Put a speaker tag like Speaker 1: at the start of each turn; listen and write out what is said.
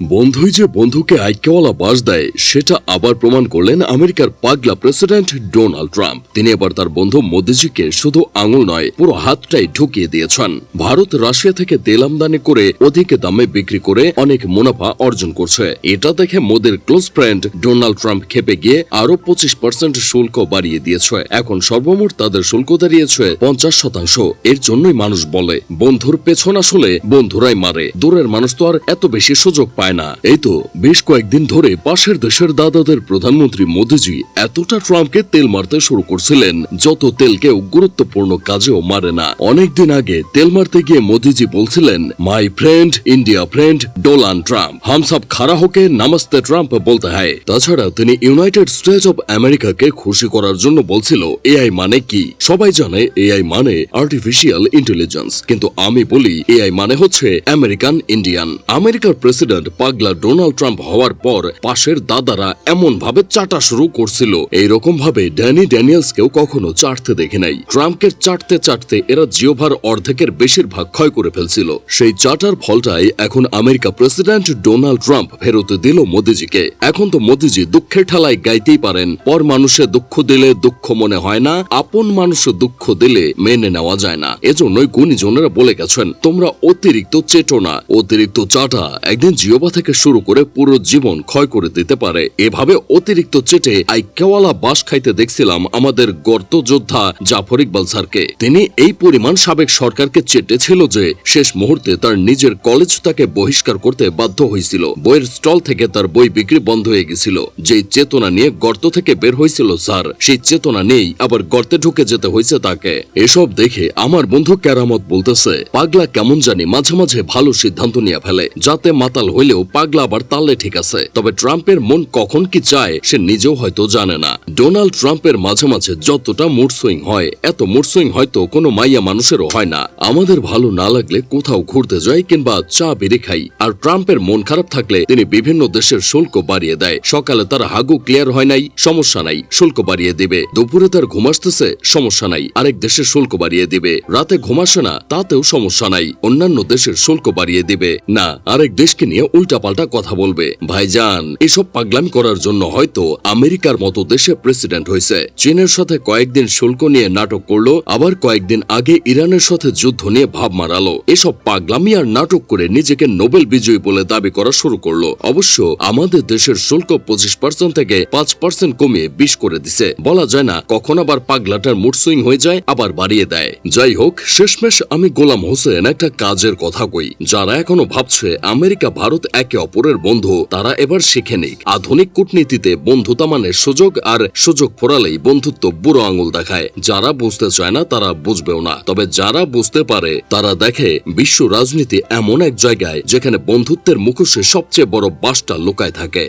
Speaker 1: বন্ধুই যে বন্ধুকে আইক্যওয়ালা বাস দেয়, সেটা আবার প্রমাণ করলেন আমেরিকার পাগলা প্রেসিডেন্ট ডোনাল্ড ট্রাম্প। তিনি এবার তার বন্ধু মোদিজিকে শুধু আঙুল নয়, পুরো হাতটাই ঢুকিয়ে দিয়েছেন। ভারত রাশিয়া থেকে তেল আমদানি করে অধিক দামে বিক্রি করে অনেক মুনাফা অর্জন করছে। এটা দেখে মোদির ক্লোজ ফ্রেন্ড ডোনাল্ড ট্রাম্প খেপে গিয়ে আরও পঁচিশ পার্সেন্ট শুল্ক বাড়িয়ে দিয়েছে। এখন সর্বমোট তাদের শুল্ক দাঁড়িয়েছে পঞ্চাশ শতাংশ। এর জন্যই মানুষ বলে, বন্ধুর পেছন আসলে বন্ধুরাই মারে। দূরের মানুষ তো আর এত বেশি সুযোগ পায় না। এই তো বেশ কয়েকদিন ধরে পাশের দেশের দাদাদের প্রধানমন্ত্রী মোদিজি এতটা ট্রাম্পকে তেল মারতে শুরু করছিলেন, যত তেল কেউ গুরুত্বপূর্ণ কাজেও মারে না। অনেকদিন আগে তেল মারতে গিয়ে মোদিজি বলছিলেন my friend India friend Donald Trump হাম সব খারা হোকে নামাস্তে ট্রাম্প বলতে হয়। তাছাড়া তিনি ইউনাইটেড স্টেট অফ আমেরিকাকে খুশি করার জন্য বলছিল, এআই মানে কি? সবাই জানে এআই মানে আর্টিফিশিয়াল ইন্টেলিজেন্স কিন্তু আমি বলি, এআই মানে হচ্ছে আমেরিকান ইন্ডিয়ান আমেরিকার প্রেসিডেন্ট পাগলা ডোনাল্ড ট্রাম্প হওয়ার পর পাশের দাদারা এমন ভাবে চাটা শুরু করছিল। এইরকম ভাবে ড্যানি ড্যানিয়েলসকেও কখনো চাটতে দেখে নাই। ট্রাম্পকে চাটতে চাটতে এরা জিওভার অর্ধেকের বেশিরভাগ ক্ষয় করে ফেলছিল। সেই চাটার ফলটাই এখন আমেরিকা প্রেসিডেন্ট ডোনাল্ড ট্রাম্প ফেরত দিল মোদিজিকে। এখন তো মোদিজি দুঃখের ঠেলায় গাইতেই পারেন। পর মানুষে দুঃখ দিলে দুঃখ মনে হয় না, আপন মানুষ দুঃখ দিলে মেনে নেওয়া যায় না। এজন্যই গুণীজনেরা বলে গেছেন, তোমরা অতিরিক্ত চেটো না। অতিরিক্ত চাটা একদিন জিওবা থেকে শুরু করে পুরো জীবন ক্ষয় করে দিতে পারে। এভাবে অতিরিক্ত চেটে আইক্যাওয়ালা বাস খাইতে দেখছিলাম আমাদের গর্ত যোদ্ধা জাফর ইকবাল স্যারকে। তিনি এই পরিমাণ সাবেক সরকারকে চেটেছিল যে শেষ মুহূর্তে তার নিজের কলেজ তাকে বহিষ্কার করতে বাধ্য হয়েছিল। বইয়ের স্টল থেকে তার বই বিক্রি বন্ধ হয়ে গেছিল। যেই চেতনা নিয়ে গর্ত থেকে বের হয়েছিল স্যার, সেই চেতনা নেই আবার গর্তে ঢুকে যেতে হয়েছে তাকে। এসব দেখে আমার বন্ধু কেরামত বলতেছে, পাগলা কেমন জানি মাঝে মাঝে ভালো সিদ্ধান্ত নিয়ে ফেলে, যাতে মাতাল হইলেও পাগলা আবার তালে ঠিক আছে। তবে ট্রাম্পের মন কখন কি চায় সে নিজেও হয়তো জানে না। ডোনাল্ড ট্রাম্পের মাঝে মাঝে যতটা মুড সুইং হয়, এত মুড সুইং হয়তো কোনো মাইয়া মানুষেরও হয় না। আমাদের ভালো না লাগলে কোথাও ঘুরতে যাই কিংবা চা বেড়ে খাই। আর ট্রাম্পের মন খারাপ থাকলে তিনি বিভিন্ন দেশের শুল্ক বাড়িয়ে দেয়। সকালে তার হাগু ক্লিয়ার হয় নাই, সমস্যা নাই, শুল্ক বাড়িয়ে দিবে। দুপুরে তার ঘুম আসতেছে, সমস্যা নাই, আরেক দেশের শুল্ক বাড়িয়ে দিবে। রাতে ঘুম আসে না, তাতেও সমস্যা নাই। অন্যান্য দেশের শুল্ক বাড়িয়ে দিবে। না, আরেক দেশকে নিয়ে উল্টাপাল্টা কথা বলবে। ভাইজান, এসব পাগলামি করার জন্য হয়তো আমেরিকার মতো দেশে প্রেসিডেন্ট হয়েছে। চীনের সাথে কয়েকদিন শুল্ক নিয়ে নাটক করল, আবার কয়েকদিন আগে ইরানের সাথে যুদ্ধ নিয়ে ভাব মারালো। এসব পাগলামি আর নাটক করে নিজেকে নোবেল বিজয়ী বলে দাবি করা শুরু করল। অবশ্য আমাদের দেশের শুল্ক পঁচিশ পার্সেন্ট থেকে পাঁচ পার্সেন্ট কমিয়ে বিশ করে দিছে। বলা যায় না, কখন আবার পাগলাটার মুড সুইং হয়ে যায়, আবার বাড়িয়ে দেয়। যাই হোক, শেষমেশ আমি গোলাম হোসেন একটা কাজের কথা কই, যারা এখনও ভাবছে আমেরিকা, ভারত একে অপরের বন্ধু, তারা এবার শিখে নিক। আধুনিক কূটনীতিতে বন্ধুতা মানে সুযোগ, আর সুযোগ ফোরালেই বন্ধুত্ব বুড়ো আঙুল দেখায়। যারা বুঝতে চায় না, তারা বুঝবেও না। তবে যারা বুঝতে পারে, তারা দেখে বিশ্ব রাজনীতি এমন এক জায়গায়, যেখানে বন্ধুত্বের মুখোশে সবচেয়ে বড় বাসটা লুকায় থাকে।